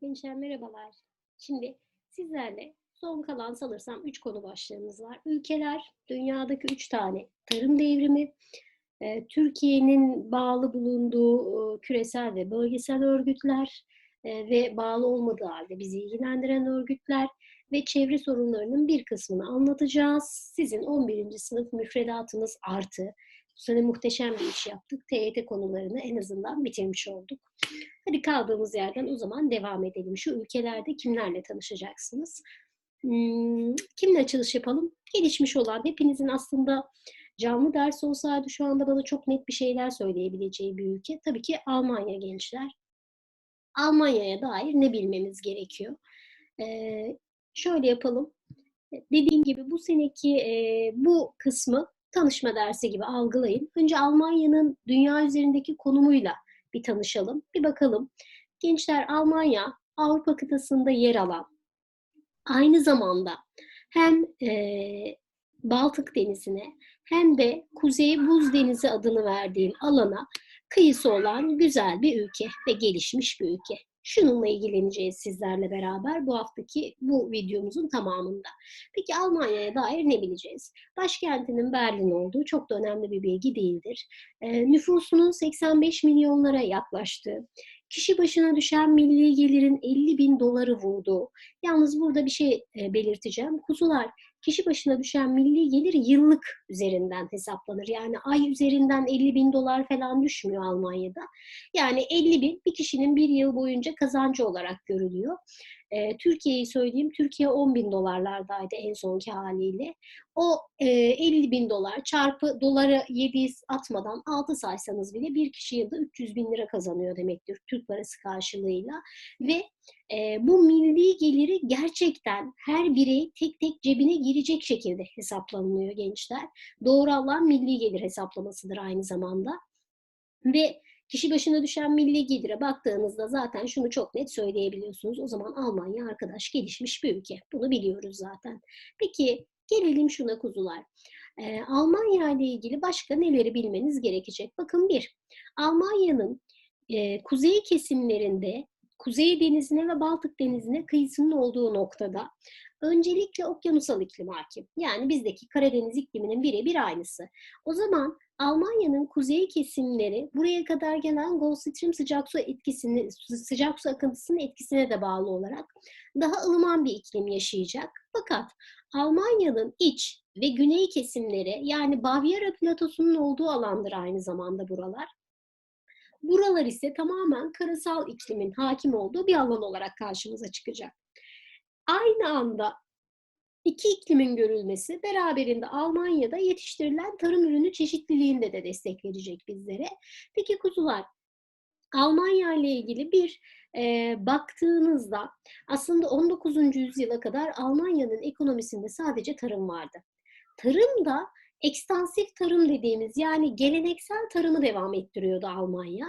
Gençler merhabalar. Şimdi sizlerle son kalan sanırsam 3 konu başlığımız var. Ülkeler, dünyadaki 3 tane tarım devrimi, e, Türkiye'nin bağlı bulunduğu e, küresel ve bölgesel örgütler e, ve bağlı olmadığı halde bizi ilgilendiren örgütler ve çevre sorunlarının bir kısmını anlatacağız. Sizin 11. sınıf müfredatınız artı. Bu sene muhteşem bir iş yaptık. TYT konularını en azından bitirmiş olduk. Hadi kaldığımız yerden o zaman devam edelim. Şu ülkelerde kimlerle tanışacaksınız? Hmm, kimle açılış yapalım? Gelişmiş olan hepinizin aslında canlı ders olsaydı şu anda bana çok net bir şeyler söyleyebileceği bir ülke. Tabii ki Almanya gençler. Almanya'ya dair ne bilmemiz gerekiyor? Ee, şöyle yapalım. Dediğim gibi bu seneki e, bu kısmı tanışma dersi gibi algılayın. Önce Almanya'nın dünya üzerindeki konumuyla bir tanışalım, bir bakalım. Gençler Almanya Avrupa kıtasında yer alan, aynı zamanda hem e, Baltık Denizi'ne hem de Kuzey Buz Denizi adını verdiğim alana kıyısı olan güzel bir ülke ve gelişmiş bir ülke. Şununla ilgileneceğiz sizlerle beraber bu haftaki bu videomuzun tamamında. Peki Almanya'ya dair ne bileceğiz? Başkentinin Berlin olduğu çok da önemli bir bilgi değildir. E, nüfusunun 85 milyonlara yaklaştığı, kişi başına düşen milli gelirin 50 bin doları vurduğu. Yalnız burada bir şey e, belirteceğim. Kuzular kişi başına düşen milli gelir yıllık üzerinden hesaplanır. Yani ay üzerinden 50 bin dolar falan düşmüyor Almanya'da. Yani 50 bin bir kişinin bir yıl boyunca kazancı olarak görülüyor. E, Türkiye'yi söyleyeyim, Türkiye 10 bin dolarlardaydı en sonki haliyle. O e, 50 bin dolar çarpı doları 7 atmadan 6 saysanız bile bir kişi yılda 300 bin lira kazanıyor demektir Türk parası karşılığıyla. Ve e, bu milli geliri gerçekten her birey tek tek cebine girecek şekilde hesaplanıyor gençler. Doğru alan milli gelir hesaplamasıdır aynı zamanda. Ve Kişi başına düşen milli gelire baktığınızda zaten şunu çok net söyleyebiliyorsunuz. O zaman Almanya arkadaş gelişmiş bir ülke. Bunu biliyoruz zaten. Peki gelelim şuna kuzular. Ee, Almanya ile ilgili başka neleri bilmeniz gerekecek? Bakın bir, Almanya'nın e, kuzey kesimlerinde Kuzey Denizi'ne ve Baltık Denizi'ne kıyısının olduğu noktada öncelikle okyanusal iklim hakim. Yani bizdeki Karadeniz ikliminin birebir aynısı. O zaman Almanya'nın kuzey kesimleri buraya kadar gelen Gulf Stream sıcak su etkisini, sıcak su akıntısının etkisine de bağlı olarak daha ılıman bir iklim yaşayacak. Fakat Almanya'nın iç ve güney kesimleri yani Bavyera platosunun olduğu alandır aynı zamanda buralar. Buralar ise tamamen karasal iklimin hakim olduğu bir alan olarak karşımıza çıkacak. Aynı anda İki iklimin görülmesi beraberinde Almanya'da yetiştirilen tarım ürünü çeşitliliğinde de destek verecek bizlere. Peki kuzular, Almanya ile ilgili bir e, baktığınızda aslında 19. yüzyıla kadar Almanya'nın ekonomisinde sadece tarım vardı. Tarım da ekstansif tarım dediğimiz yani geleneksel tarımı devam ettiriyordu Almanya.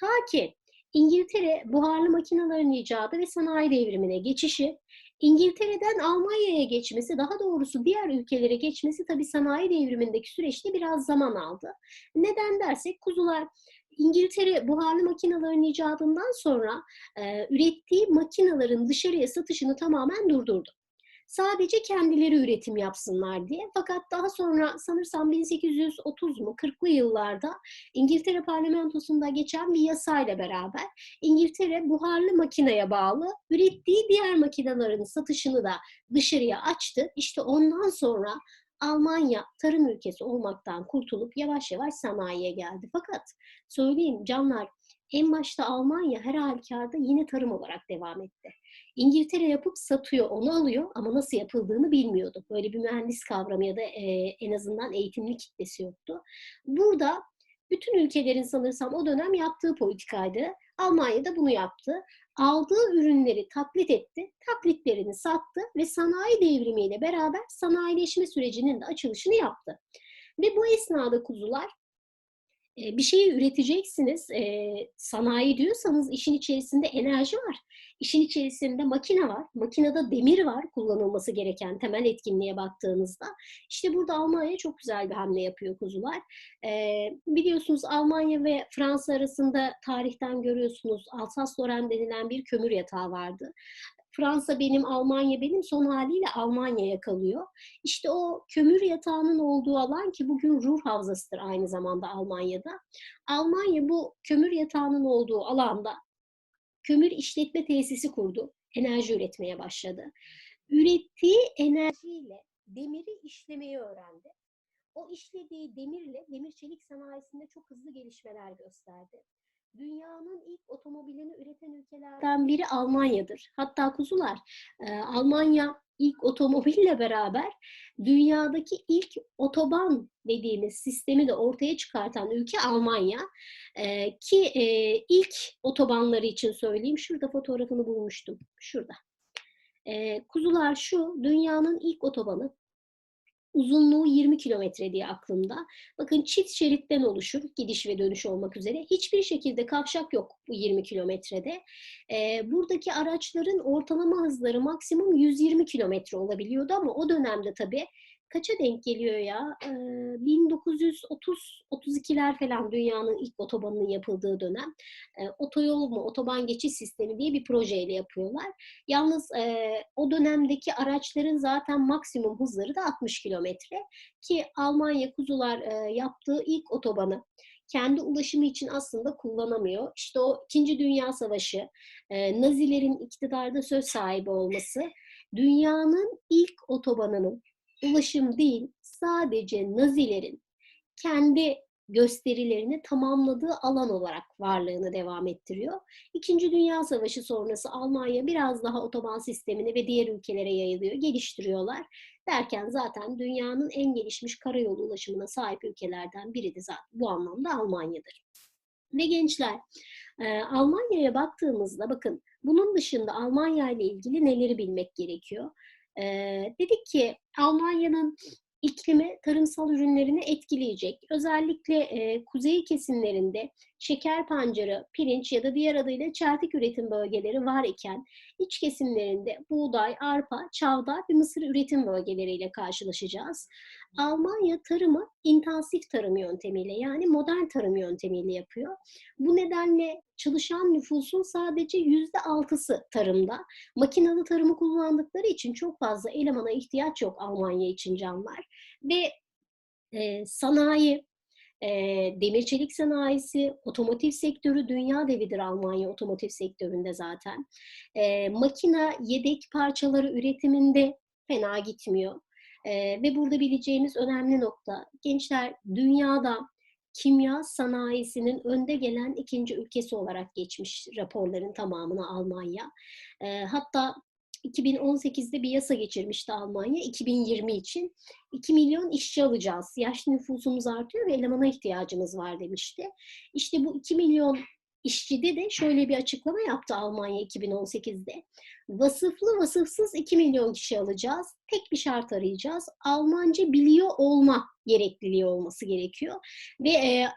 Ta ki İngiltere buharlı makinelerin icadı ve sanayi devrimine geçişi, İngiltere'den Almanya'ya geçmesi, daha doğrusu diğer ülkelere geçmesi tabii sanayi devrimindeki süreçte biraz zaman aldı. Neden dersek kuzular İngiltere buharlı makinelerin icadından sonra e, ürettiği makinelerin dışarıya satışını tamamen durdurdu sadece kendileri üretim yapsınlar diye. Fakat daha sonra sanırsam 1830 mu 40'lı yıllarda İngiltere parlamentosunda geçen bir yasayla beraber İngiltere buharlı makineye bağlı ürettiği diğer makinelerin satışını da dışarıya açtı. İşte ondan sonra Almanya tarım ülkesi olmaktan kurtulup yavaş yavaş sanayiye geldi. Fakat söyleyeyim canlar en başta Almanya her halükarda yine tarım olarak devam etti. İngiltere yapıp satıyor, onu alıyor ama nasıl yapıldığını bilmiyordu. Böyle bir mühendis kavramı ya da e, en azından eğitimli kitlesi yoktu. Burada bütün ülkelerin sanırsam o dönem yaptığı politikaydı. Almanya da bunu yaptı. Aldığı ürünleri taklit etti, taklitlerini sattı ve sanayi devrimiyle beraber sanayileşme sürecinin de açılışını yaptı. Ve bu esnada kuzular bir şeyi üreteceksiniz. Sanayi diyorsanız işin içerisinde enerji var. İşin içerisinde makine var. Makinede demir var kullanılması gereken temel etkinliğe baktığınızda. İşte burada Almanya çok güzel bir hamle yapıyor kuzular. Biliyorsunuz Almanya ve Fransa arasında tarihten görüyorsunuz Alsace-Lorraine denilen bir kömür yatağı vardı. Fransa benim, Almanya benim son haliyle Almanya'ya kalıyor. İşte o kömür yatağının olduğu alan ki bugün Ruhr Havzası'dır aynı zamanda Almanya'da. Almanya bu kömür yatağının olduğu alanda kömür işletme tesisi kurdu. Enerji üretmeye başladı. Ürettiği enerjiyle demiri işlemeyi öğrendi. O işlediği demirle demir çelik sanayisinde çok hızlı gelişmeler gösterdi. Dünyanın ilk otomobilini üreten ülkelerden biri Almanya'dır. Hatta kuzular, e, Almanya ilk otomobille beraber dünyadaki ilk otoban dediğimiz sistemi de ortaya çıkartan ülke Almanya. E, ki e, ilk otobanları için söyleyeyim, şurada fotoğrafını bulmuştum, şurada. E, kuzular şu, dünyanın ilk otobanı. Uzunluğu 20 kilometre diye aklımda. Bakın çift şeritten oluşur, gidiş ve dönüş olmak üzere. Hiçbir şekilde kavşak yok bu 20 kilometrede. Ee, buradaki araçların ortalama hızları maksimum 120 kilometre olabiliyordu ama o dönemde tabii kaça denk geliyor ya? Ee, 1930-32'ler falan dünyanın ilk otobanının yapıldığı dönem. Ee, otoyol mu, otoban geçiş sistemi diye bir projeyle yapıyorlar. Yalnız e, o dönemdeki araçların zaten maksimum hızları da 60 kilometre. Ki Almanya kuzular e, yaptığı ilk otobanı kendi ulaşımı için aslında kullanamıyor. İşte o İkinci Dünya Savaşı, e, Nazilerin iktidarda söz sahibi olması, dünyanın ilk otobanının ulaşım değil, sadece Nazilerin kendi gösterilerini tamamladığı alan olarak varlığını devam ettiriyor. İkinci Dünya Savaşı sonrası Almanya biraz daha otoban sistemini ve diğer ülkelere yayılıyor, geliştiriyorlar. Derken zaten dünyanın en gelişmiş karayolu ulaşımına sahip ülkelerden biri de zaten bu anlamda Almanya'dır. Ve gençler, Almanya'ya baktığımızda bakın bunun dışında Almanya ile ilgili neleri bilmek gerekiyor? Ee, dedik ki Almanya'nın iklimi tarımsal ürünlerini etkileyecek. Özellikle e, kuzey kesimlerinde şeker pancarı, pirinç ya da diğer adıyla çeltik üretim bölgeleri var iken iç kesimlerinde buğday, arpa, çavdar ve mısır üretim bölgeleriyle karşılaşacağız. Almanya tarımı intensif tarım yöntemiyle yani modern tarım yöntemiyle yapıyor. Bu nedenle çalışan nüfusun sadece yüzde altısı tarımda. Makinalı tarımı kullandıkları için çok fazla elemana ihtiyaç yok Almanya için canlar. Ve e, sanayi, e, demir çelik sanayisi, otomotiv sektörü dünya devidir Almanya otomotiv sektöründe zaten. E, makina yedek parçaları üretiminde fena gitmiyor. E, ve burada bileceğimiz önemli nokta, gençler dünyada kimya sanayisinin önde gelen ikinci ülkesi olarak geçmiş raporların tamamına Almanya. E, hatta 2018'de bir yasa geçirmişti Almanya 2020 için. 2 milyon işçi alacağız. Yaşlı nüfusumuz artıyor ve elemana ihtiyacımız var demişti. İşte bu 2 milyon işçide de şöyle bir açıklama yaptı Almanya 2018'de. Vasıflı vasıfsız 2 milyon kişi alacağız. Tek bir şart arayacağız. Almanca biliyor olma gerekliliği olması gerekiyor. Ve e,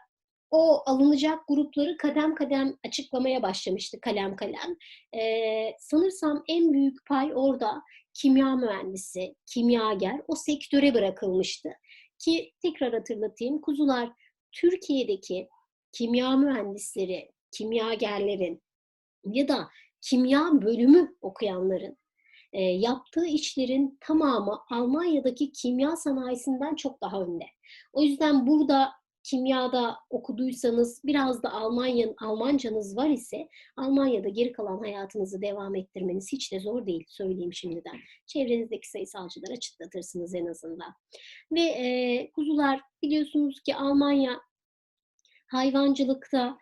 o alınacak grupları kadem kadem açıklamaya başlamıştı kalem kalem. Ee, sanırsam en büyük pay orada kimya mühendisi, kimyager o sektöre bırakılmıştı. Ki tekrar hatırlatayım kuzular Türkiye'deki kimya mühendisleri, kimyagerlerin ya da kimya bölümü okuyanların e, yaptığı işlerin tamamı Almanya'daki kimya sanayisinden çok daha önde. O yüzden burada kimyada okuduysanız, biraz da Almanya, Almancanız var ise Almanya'da geri kalan hayatınızı devam ettirmeniz hiç de zor değil söyleyeyim şimdiden. Çevrenizdeki sayısalcılara çıtlatırsınız en azından. Ve e, kuzular biliyorsunuz ki Almanya hayvancılıkta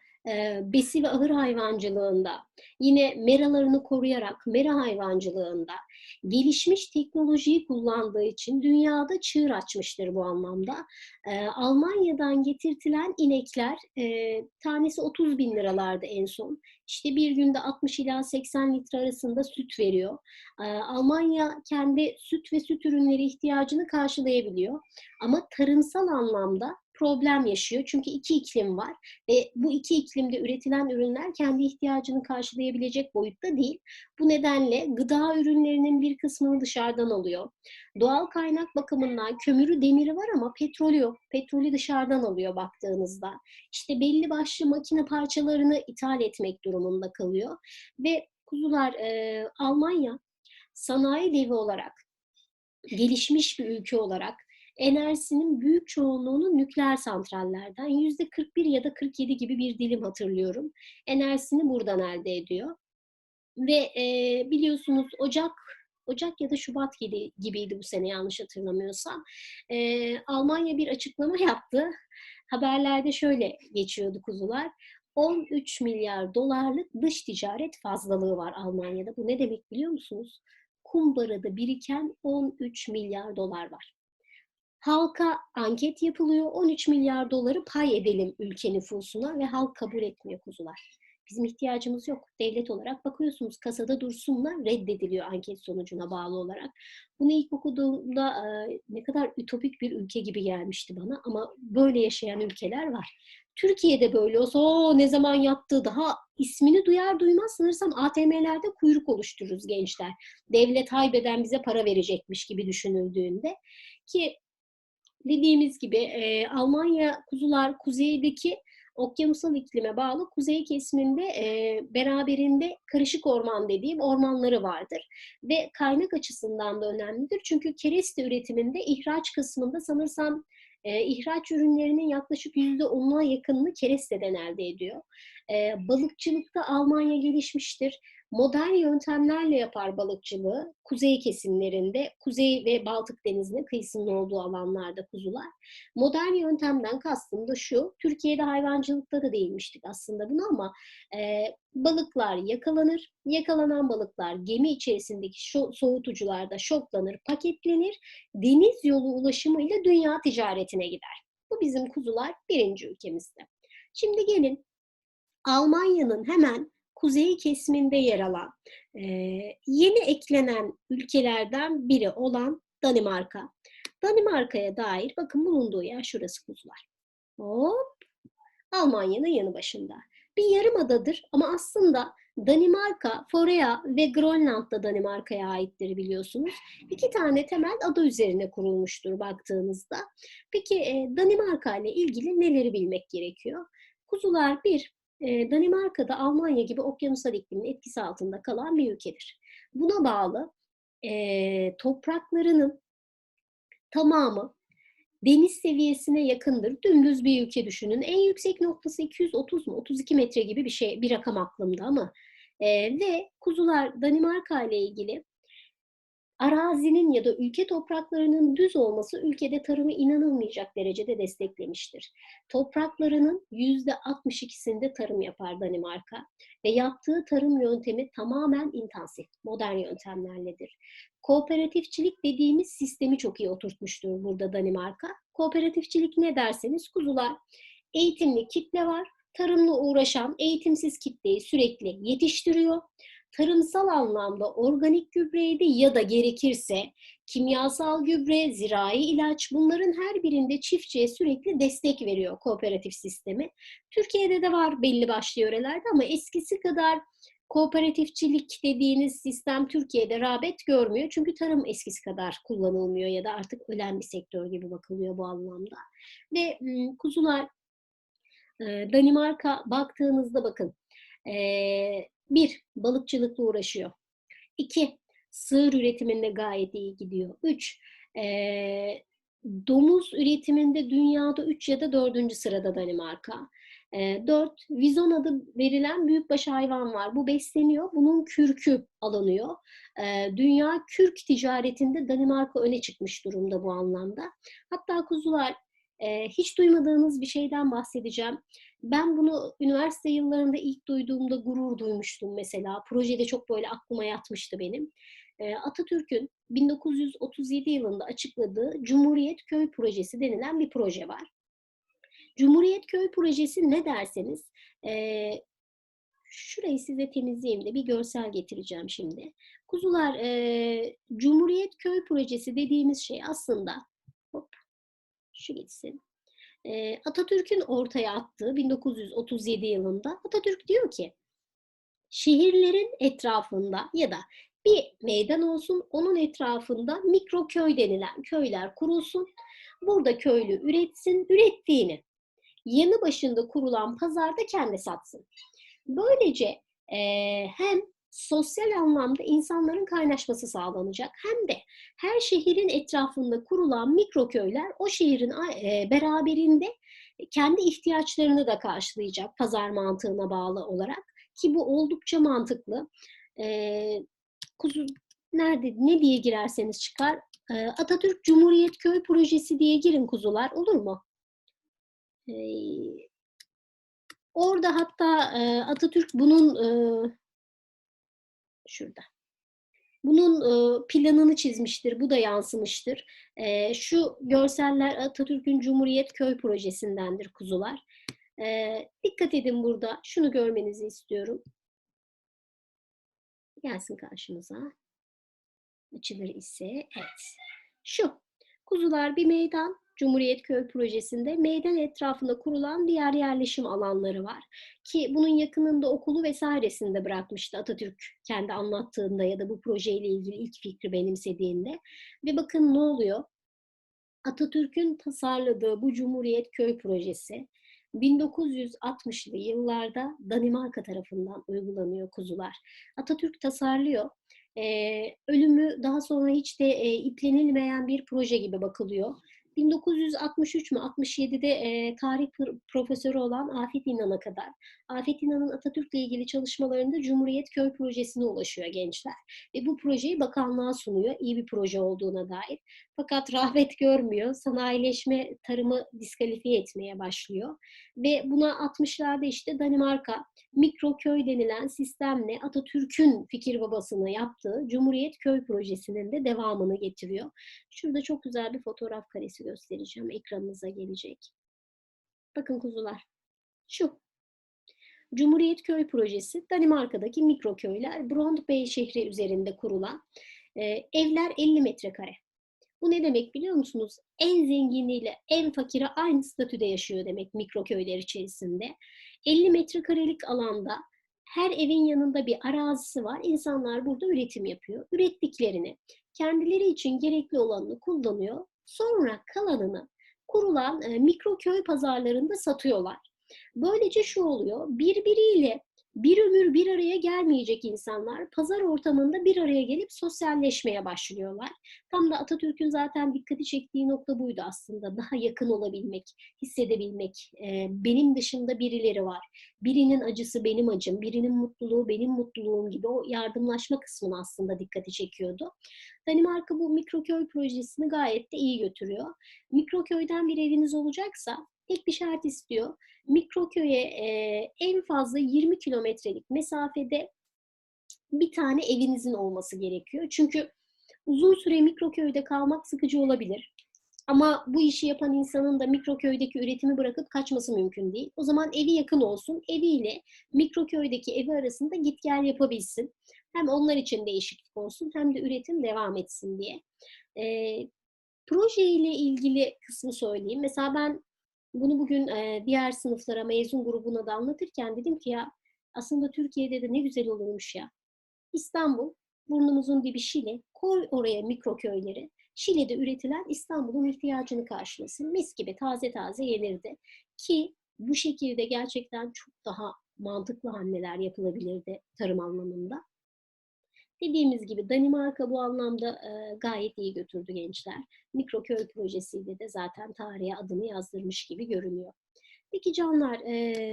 besi ve ahır hayvancılığında, yine meralarını koruyarak mera hayvancılığında gelişmiş teknolojiyi kullandığı için dünyada çığır açmıştır bu anlamda. E, Almanya'dan getirtilen inekler e, tanesi 30 bin liralarda en son. İşte bir günde 60 ila 80 litre arasında süt veriyor. E, Almanya kendi süt ve süt ürünleri ihtiyacını karşılayabiliyor. Ama tarımsal anlamda problem yaşıyor. Çünkü iki iklim var ve bu iki iklimde üretilen ürünler kendi ihtiyacını karşılayabilecek boyutta değil. Bu nedenle gıda ürünlerinin bir kısmını dışarıdan alıyor. Doğal kaynak bakımından kömürü, demiri var ama petrolü yok. Petrolü dışarıdan alıyor baktığınızda. İşte belli başlı makine parçalarını ithal etmek durumunda kalıyor. Ve kuzular e, Almanya sanayi devi olarak gelişmiş bir ülke olarak enerjisinin büyük çoğunluğunu nükleer santrallerden yüzde 41 ya da 47 gibi bir dilim hatırlıyorum. Enerjisini buradan elde ediyor. Ve e, biliyorsunuz Ocak Ocak ya da Şubat gibi, gibiydi bu sene yanlış hatırlamıyorsam. E, Almanya bir açıklama yaptı. Haberlerde şöyle geçiyordu kuzular. 13 milyar dolarlık dış ticaret fazlalığı var Almanya'da. Bu ne demek biliyor musunuz? Kumbarada biriken 13 milyar dolar var. Halka anket yapılıyor. 13 milyar doları pay edelim ülke nüfusuna ve halk kabul etmiyor kuzular. Bizim ihtiyacımız yok. Devlet olarak bakıyorsunuz kasada dursunla reddediliyor anket sonucuna bağlı olarak. Bunu ilk okuduğumda e, ne kadar ütopik bir ülke gibi gelmişti bana ama böyle yaşayan ülkeler var. Türkiye'de böyle olsa o ne zaman yaptığı daha ismini duyar duymaz sanırsam ATM'lerde kuyruk oluştururuz gençler. Devlet haybeden bize para verecekmiş gibi düşünüldüğünde ki dediğimiz gibi e, Almanya kuzular kuzeydeki okyanusal iklime bağlı kuzey kesiminde e, beraberinde karışık orman dediğim ormanları vardır. Ve kaynak açısından da önemlidir. Çünkü kereste üretiminde ihraç kısmında sanırsam e, ihraç ürünlerinin yaklaşık %10'una yakınını keresteden elde ediyor. E, balıkçılıkta Almanya gelişmiştir modern yöntemlerle yapar balıkçılığı. Kuzey kesimlerinde, Kuzey ve Baltık Denizi'nin kıyısının olduğu alanlarda kuzular. Modern yöntemden kastım da şu, Türkiye'de hayvancılıkta da değinmiştik aslında bunu ama e, balıklar yakalanır. Yakalanan balıklar gemi içerisindeki şo- soğutucularda şoklanır, paketlenir. Deniz yolu ulaşımıyla dünya ticaretine gider. Bu bizim kuzular birinci ülkemizde. Şimdi gelin Almanya'nın hemen kuzey kesiminde yer alan e, yeni eklenen ülkelerden biri olan Danimarka. Danimarka'ya dair bakın bulunduğu yer şurası kuzular. Hop Almanya'nın yanı başında. Bir yarım adadır ama aslında Danimarka, Forea ve Grönland da Danimarka'ya aittir biliyorsunuz. İki tane temel ada üzerine kurulmuştur baktığınızda. Peki e, Danimarka ile ilgili neleri bilmek gerekiyor? Kuzular bir, e, Danimarka'da Almanya gibi okyanusal iklimin etkisi altında kalan bir ülkedir. Buna bağlı topraklarının tamamı deniz seviyesine yakındır. Dümdüz bir ülke düşünün. En yüksek noktası 230 mu 32 metre gibi bir şey bir rakam aklımda ama e, ve kuzular Danimarka ile ilgili arazinin ya da ülke topraklarının düz olması ülkede tarımı inanılmayacak derecede desteklemiştir. Topraklarının %62'sinde tarım yapar Danimarka ve yaptığı tarım yöntemi tamamen intensif, modern yöntemlerledir. Kooperatifçilik dediğimiz sistemi çok iyi oturtmuştur burada Danimarka. Kooperatifçilik ne derseniz kuzular eğitimli kitle var, tarımla uğraşan eğitimsiz kitleyi sürekli yetiştiriyor tarımsal anlamda organik gübreydi ya da gerekirse kimyasal gübre, zirai ilaç bunların her birinde çiftçiye sürekli destek veriyor kooperatif sistemi. Türkiye'de de var belli başlı yörelerde ama eskisi kadar kooperatifçilik dediğiniz sistem Türkiye'de rağbet görmüyor. Çünkü tarım eskisi kadar kullanılmıyor ya da artık ölen bir sektör gibi bakılıyor bu anlamda. Ve kuzular Danimarka baktığınızda bakın bir, balıkçılıkla uğraşıyor. İki, sığır üretiminde gayet iyi gidiyor. Üç, e, domuz üretiminde dünyada üç ya da dördüncü sırada Danimarka. E, dört, vizon adı verilen büyükbaş hayvan var. Bu besleniyor. Bunun kürkü alınıyor. Dünya kürk ticaretinde Danimarka öne çıkmış durumda bu anlamda. Hatta kuzular e, hiç duymadığınız bir şeyden bahsedeceğim. Ben bunu üniversite yıllarında ilk duyduğumda gurur duymuştum mesela. Projede çok böyle aklıma yatmıştı benim. E, Atatürk'ün 1937 yılında açıkladığı Cumhuriyet Köy Projesi denilen bir proje var. Cumhuriyet Köy Projesi ne derseniz, e, şurayı size temizleyeyim de bir görsel getireceğim şimdi. Kuzular, e, Cumhuriyet Köy Projesi dediğimiz şey aslında, şu gitsin. e, Atatürk'ün ortaya attığı 1937 yılında Atatürk diyor ki şehirlerin etrafında ya da bir meydan olsun, onun etrafında mikro köy denilen köyler kurulsun. Burada köylü üretsin, ürettiğini yanı başında kurulan pazarda kendi satsın. Böylece e, hem sosyal anlamda insanların kaynaşması sağlanacak hem de her şehrin etrafında kurulan mikro köyler o şehrin e, beraberinde kendi ihtiyaçlarını da karşılayacak pazar mantığına bağlı olarak ki bu oldukça mantıklı. E, kuzu nerede ne diye girerseniz çıkar. E, Atatürk Cumhuriyet Köy Projesi diye girin kuzular olur mu? Orada hatta Atatürk bunun şurada. Bunun e, planını çizmiştir. Bu da yansımıştır. E, şu görseller Atatürk'ün Cumhuriyet Köy Projesi'ndendir kuzular. E, dikkat edin burada. Şunu görmenizi istiyorum. Gelsin karşımıza. Açılır ise evet. Şu. Kuzular bir meydan. Cumhuriyet Köy Projesi'nde meydan etrafında kurulan diğer yerleşim alanları var. Ki bunun yakınında okulu vesairesinde bırakmıştı Atatürk kendi anlattığında ya da bu projeyle ilgili ilk fikri benimsediğinde. Ve bakın ne oluyor? Atatürk'ün tasarladığı bu Cumhuriyet Köy Projesi 1960'lı yıllarda Danimarka tarafından uygulanıyor kuzular. Atatürk tasarlıyor. Ee, ölümü daha sonra hiç de e, iplenilmeyen bir proje gibi bakılıyor. 1963 mü 67'de e, tarih profesörü olan Afet İnan'a kadar. Afet İnan'ın Atatürk'le ilgili çalışmalarında Cumhuriyet Köy Projesi'ne ulaşıyor gençler. Ve bu projeyi bakanlığa sunuyor. İyi bir proje olduğuna dair. Fakat rağbet görmüyor. Sanayileşme tarımı diskalifiye etmeye başlıyor. Ve buna 60'larda işte Danimarka mikro köy denilen sistemle Atatürk'ün fikir babasını yaptığı Cumhuriyet Köy Projesi'nin de devamını getiriyor. Şurada çok güzel bir fotoğraf karesi göstereceğim. Ekranınıza gelecek. Bakın kuzular. Şu. Cumhuriyet Köy Projesi Danimarka'daki mikro köyler Brøndby şehri üzerinde kurulan e, evler 50 metrekare. Bu ne demek biliyor musunuz? En zenginiyle en fakiri aynı statüde yaşıyor demek mikro köyler içerisinde. 50 metrekarelik alanda her evin yanında bir arazisi var. İnsanlar burada üretim yapıyor. Ürettiklerini kendileri için gerekli olanını kullanıyor. Sonra kalanını kurulan e, mikro köy pazarlarında satıyorlar. Böylece şu oluyor. Birbiriyle bir ömür bir araya gelmeyecek insanlar pazar ortamında bir araya gelip sosyalleşmeye başlıyorlar. Tam da Atatürk'ün zaten dikkati çektiği nokta buydu aslında. Daha yakın olabilmek, hissedebilmek. Ee, benim dışında birileri var. Birinin acısı benim acım, birinin mutluluğu benim mutluluğum gibi o yardımlaşma kısmını aslında dikkati çekiyordu. Danimarka bu mikroköy projesini gayet de iyi götürüyor. Mikroköyden bir eviniz olacaksa tek bir şart istiyor. Mikroköye e, en fazla 20 kilometrelik mesafede bir tane evinizin olması gerekiyor. Çünkü uzun süre mikroköyde kalmak sıkıcı olabilir. Ama bu işi yapan insanın da mikroköydeki üretimi bırakıp kaçması mümkün değil. O zaman evi yakın olsun. Eviyle mikroköydeki evi arasında git gel yapabilsin. Hem onlar için değişiklik olsun hem de üretim devam etsin diye. E, proje ile ilgili kısmı söyleyeyim. Mesela ben bunu bugün diğer sınıflara, mezun grubuna da anlatırken dedim ki ya aslında Türkiye'de de ne güzel olurmuş ya. İstanbul, burnumuzun dibi Şile, koy oraya mikro köyleri. Şile'de üretilen İstanbul'un ihtiyacını karşılasın. Mis gibi taze taze yenirdi. Ki bu şekilde gerçekten çok daha mantıklı hamleler yapılabilirdi tarım anlamında. Dediğimiz gibi Danimarka bu anlamda e, gayet iyi götürdü gençler. Mikroköy projesiyle de zaten tarihe adını yazdırmış gibi görünüyor. Peki canlar, e,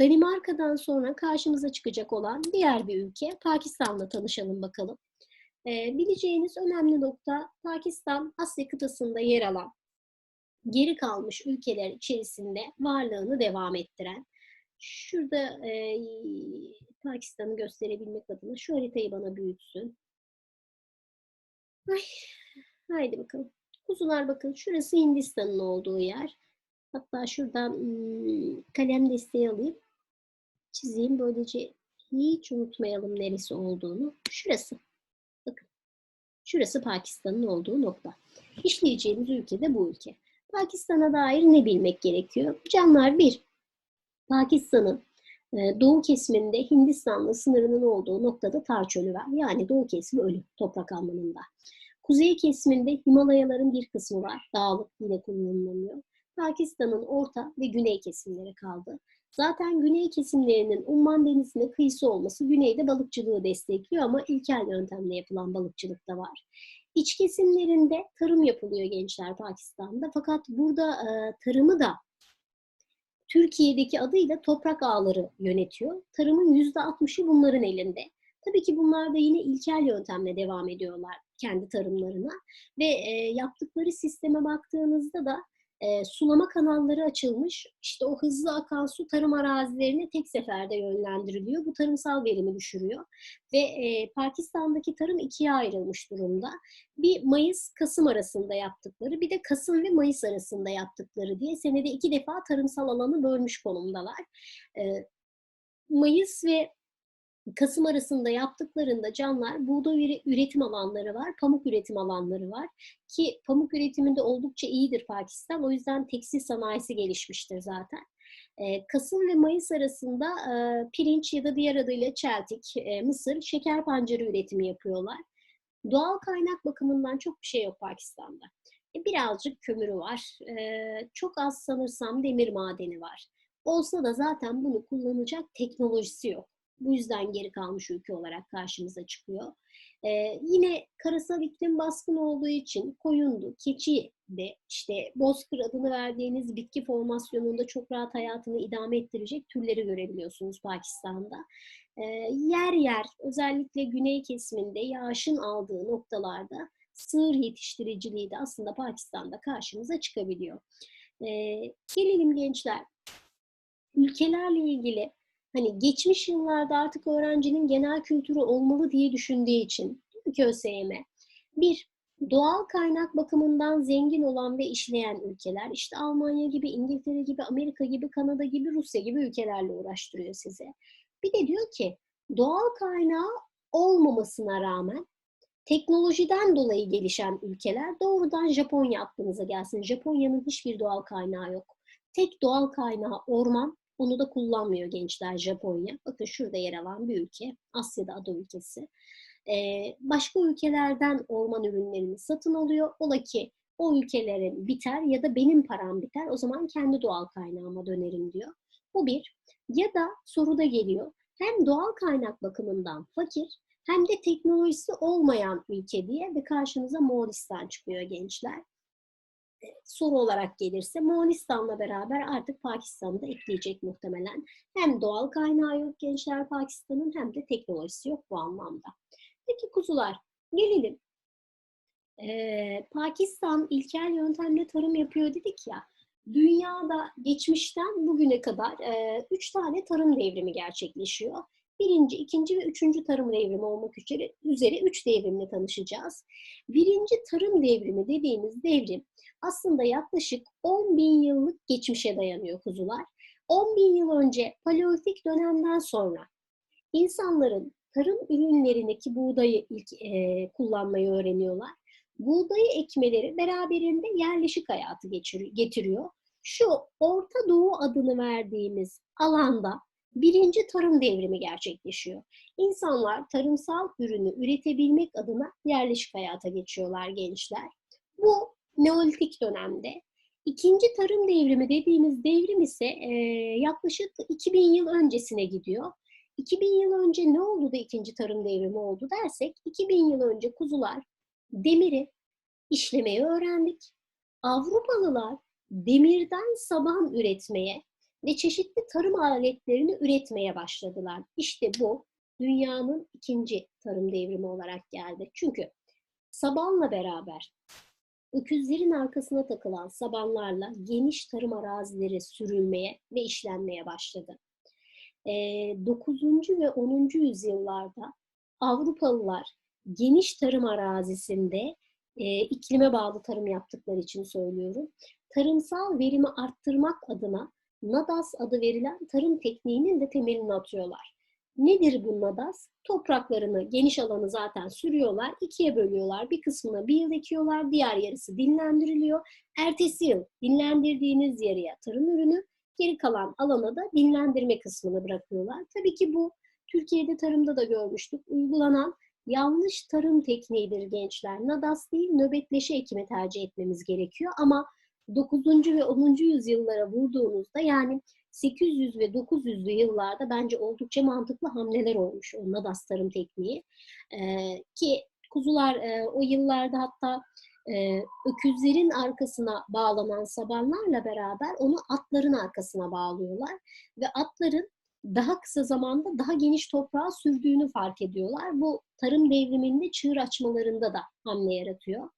Danimarka'dan sonra karşımıza çıkacak olan diğer bir ülke Pakistan'la tanışalım bakalım. E, bileceğiniz önemli nokta Pakistan Asya kıtasında yer alan geri kalmış ülkeler içerisinde varlığını devam ettiren, şurada e, Pakistan'ı gösterebilmek adına şu haritayı bana büyütsün. Ay, haydi bakalım. Kuzular bakın şurası Hindistan'ın olduğu yer. Hatta şuradan hmm, kalem desteği alayım. Çizeyim böylece hiç unutmayalım neresi olduğunu. Şurası. Bakın. Şurası Pakistan'ın olduğu nokta. İşleyeceğimiz ülke de bu ülke. Pakistan'a dair ne bilmek gerekiyor? Canlar bir, Pakistan'ın doğu kesiminde Hindistan'la sınırının olduğu noktada tar çölü var. Yani doğu kesimi ölü toprak anlamında. Kuzey kesiminde Himalayaların bir kısmı var. Dağlık yine kullanılamıyor. Pakistan'ın orta ve güney kesimleri kaldı. Zaten güney kesimlerinin Umman Denizi'ne kıyısı olması güneyde balıkçılığı destekliyor ama ilkel yöntemle yapılan balıkçılık da var. İç kesimlerinde tarım yapılıyor gençler Pakistan'da. Fakat burada e, tarımı da Türkiye'deki adıyla toprak ağları yönetiyor. Tarımın %60'ı bunların elinde. Tabii ki bunlar da yine ilkel yöntemle devam ediyorlar kendi tarımlarına ve e, yaptıkları sisteme baktığınızda da e, sulama kanalları açılmış. İşte o hızlı akan su tarım arazilerine tek seferde yönlendiriliyor. Bu tarımsal verimi düşürüyor. Ve e, Pakistan'daki tarım ikiye ayrılmış durumda. Bir Mayıs-Kasım arasında yaptıkları, bir de Kasım ve Mayıs arasında yaptıkları diye senede iki defa tarımsal alanı bölmüş konumdalar. E, Mayıs ve Kasım arasında yaptıklarında canlar buğday üretim alanları var, pamuk üretim alanları var. Ki pamuk üretiminde oldukça iyidir Pakistan. O yüzden tekstil sanayisi gelişmiştir zaten. Kasım ve Mayıs arasında pirinç ya da diğer adıyla çeltik, mısır, şeker pancarı üretimi yapıyorlar. Doğal kaynak bakımından çok bir şey yok Pakistan'da. E, birazcık kömürü var. Çok az sanırsam demir madeni var. Olsa da zaten bunu kullanacak teknolojisi yok. Bu yüzden geri kalmış ülke olarak karşımıza çıkıyor. Ee, yine karasal iklim baskın olduğu için koyundu, keçi de işte bozkır adını verdiğiniz bitki formasyonunda çok rahat hayatını idame ettirecek türleri görebiliyorsunuz Pakistan'da. Ee, yer yer özellikle güney kesiminde yağışın aldığı noktalarda sığır yetiştiriciliği de aslında Pakistan'da karşımıza çıkabiliyor. Ee, gelelim gençler. Ülkelerle ilgili hani geçmiş yıllarda artık öğrencinin genel kültürü olmalı diye düşündüğü için ki ÖSYM. Bir, doğal kaynak bakımından zengin olan ve işleyen ülkeler, işte Almanya gibi, İngiltere gibi, Amerika gibi, Kanada gibi, Rusya gibi ülkelerle uğraştırıyor size. Bir de diyor ki doğal kaynağı olmamasına rağmen teknolojiden dolayı gelişen ülkeler doğrudan Japonya aklınıza gelsin. Japonya'nın hiçbir doğal kaynağı yok. Tek doğal kaynağı orman onu da kullanmıyor gençler Japonya. Bakın şurada yer alan bir ülke. Asya'da ada ülkesi. Ee, başka ülkelerden orman ürünlerini satın alıyor. Ola ki o ülkelerin biter ya da benim param biter. O zaman kendi doğal kaynağıma dönerim diyor. Bu bir. Ya da soruda geliyor. Hem doğal kaynak bakımından fakir hem de teknolojisi olmayan ülke diye ve karşınıza Moğolistan çıkıyor gençler soru olarak gelirse Moğolistan'la beraber artık Pakistan'ı da ekleyecek muhtemelen. Hem doğal kaynağı yok gençler Pakistan'ın hem de teknolojisi yok bu anlamda. Peki kuzular gelelim. Ee, Pakistan ilkel yöntemle tarım yapıyor dedik ya. Dünyada geçmişten bugüne kadar e, üç tane tarım devrimi gerçekleşiyor. Birinci, ikinci ve üçüncü tarım devrimi olmak üzere, üzere üç devrimle tanışacağız. Birinci tarım devrimi dediğimiz devrim aslında yaklaşık 10 bin yıllık geçmişe dayanıyor kuzular. 10 bin yıl önce paleolitik dönemden sonra insanların tarım ürünlerindeki buğdayı ilk e, kullanmayı öğreniyorlar. Buğdayı ekmeleri beraberinde yerleşik hayatı getiriyor. Şu Orta Doğu adını verdiğimiz alanda birinci tarım devrimi gerçekleşiyor. İnsanlar tarımsal ürünü üretebilmek adına yerleşik hayata geçiyorlar gençler. Bu Neolitik dönemde. İkinci tarım devrimi dediğimiz devrim ise e, yaklaşık 2000 yıl öncesine gidiyor. 2000 yıl önce ne oldu da ikinci tarım devrimi oldu dersek 2000 yıl önce kuzular demiri işlemeyi öğrendik. Avrupalılar demirden saban üretmeye ve çeşitli tarım aletlerini üretmeye başladılar. İşte bu dünyanın ikinci tarım devrimi olarak geldi. Çünkü sabanla beraber öküzlerin arkasına takılan sabanlarla geniş tarım arazileri sürülmeye ve işlenmeye başladı. 9. ve 10. yüzyıllarda Avrupalılar geniş tarım arazisinde e, iklime bağlı tarım yaptıkları için söylüyorum. Tarımsal verimi arttırmak adına NADAS adı verilen tarım tekniğinin de temelini atıyorlar. Nedir bu nadas? Topraklarını, geniş alanı zaten sürüyorlar. ikiye bölüyorlar. Bir kısmına bir yıl ekiyorlar. Diğer yarısı dinlendiriliyor. Ertesi yıl dinlendirdiğiniz yarıya tarım ürünü, geri kalan alana da dinlendirme kısmını bırakıyorlar. Tabii ki bu Türkiye'de tarımda da görmüştük. Uygulanan yanlış tarım tekniğidir gençler. Nadas değil, nöbetleşe ekimi tercih etmemiz gerekiyor. Ama 9. ve 10. yüzyıllara vurduğunuzda yani 800 ve 900'lü yıllarda bence oldukça mantıklı hamleler olmuş o Nadas tarım tekniği. Ee, ki kuzular e, o yıllarda hatta e, öküzlerin arkasına bağlanan sabanlarla beraber onu atların arkasına bağlıyorlar. Ve atların daha kısa zamanda daha geniş toprağa sürdüğünü fark ediyorlar. Bu tarım devriminde çığır açmalarında da hamle yaratıyor.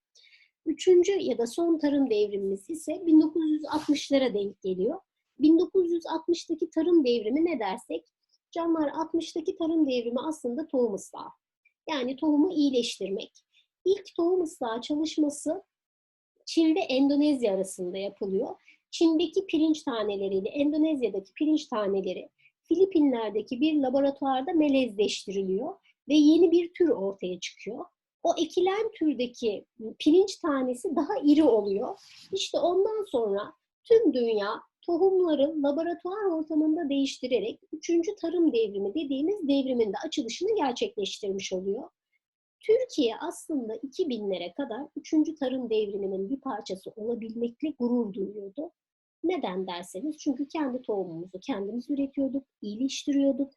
Üçüncü ya da son tarım devrimimiz ise 1960'lara denk geliyor. 1960'daki tarım devrimi ne dersek? Canlar 60'taki tarım devrimi aslında tohum ıslahı. Yani tohumu iyileştirmek. İlk tohum ıslahı çalışması Çin ve Endonezya arasında yapılıyor. Çin'deki pirinç taneleriyle Endonezya'daki pirinç taneleri Filipinler'deki bir laboratuvarda melezleştiriliyor ve yeni bir tür ortaya çıkıyor. O ekilen türdeki pirinç tanesi daha iri oluyor. İşte ondan sonra tüm dünya tohumları laboratuvar ortamında değiştirerek 3. tarım devrimi dediğimiz devrimin de açılışını gerçekleştirmiş oluyor. Türkiye aslında 2000'lere kadar 3. tarım devriminin bir parçası olabilmekle gurur duyuyordu. Neden derseniz çünkü kendi tohumumuzu kendimiz üretiyorduk, iyileştiriyorduk.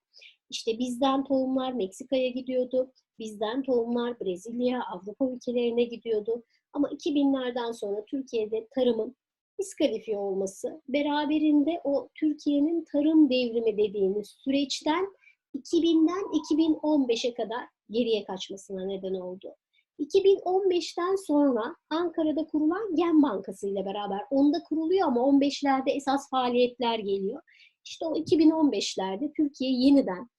İşte bizden tohumlar Meksika'ya gidiyordu, bizden tohumlar Brezilya, Avrupa ülkelerine gidiyordu. Ama 2000'lerden sonra Türkiye'de tarımın diskalifiye olması beraberinde o Türkiye'nin tarım devrimi dediğimiz süreçten 2000'den 2015'e kadar geriye kaçmasına neden oldu. 2015'ten sonra Ankara'da kurulan Gen Bankası ile beraber onda kuruluyor ama 15'lerde esas faaliyetler geliyor. İşte o 2015'lerde Türkiye yeniden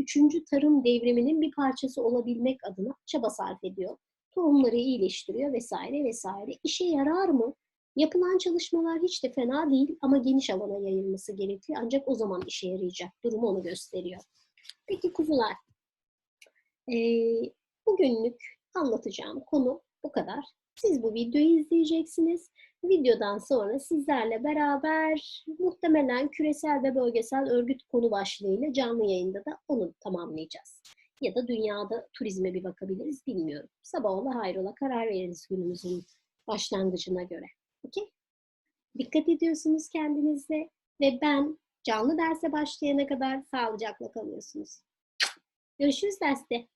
3. tarım devriminin bir parçası olabilmek adına çaba sarf ediyor. Tohumları iyileştiriyor vesaire vesaire. İşe yarar mı? Yapılan çalışmalar hiç de fena değil ama geniş alana yayılması gerekiyor. Ancak o zaman işe yarayacak. Durumu onu gösteriyor. Peki kuzular. Ee, bugünlük anlatacağım konu bu kadar. Siz bu videoyu izleyeceksiniz. Videodan sonra sizlerle beraber muhtemelen küresel ve bölgesel örgüt konu başlığıyla canlı yayında da onu tamamlayacağız. Ya da dünyada turizme bir bakabiliriz bilmiyorum. Sabah ola hayrola karar veririz günümüzün başlangıcına göre. Okey? Dikkat ediyorsunuz kendinize ve ben canlı derse başlayana kadar sağlıcakla kalıyorsunuz. Görüşürüz derste.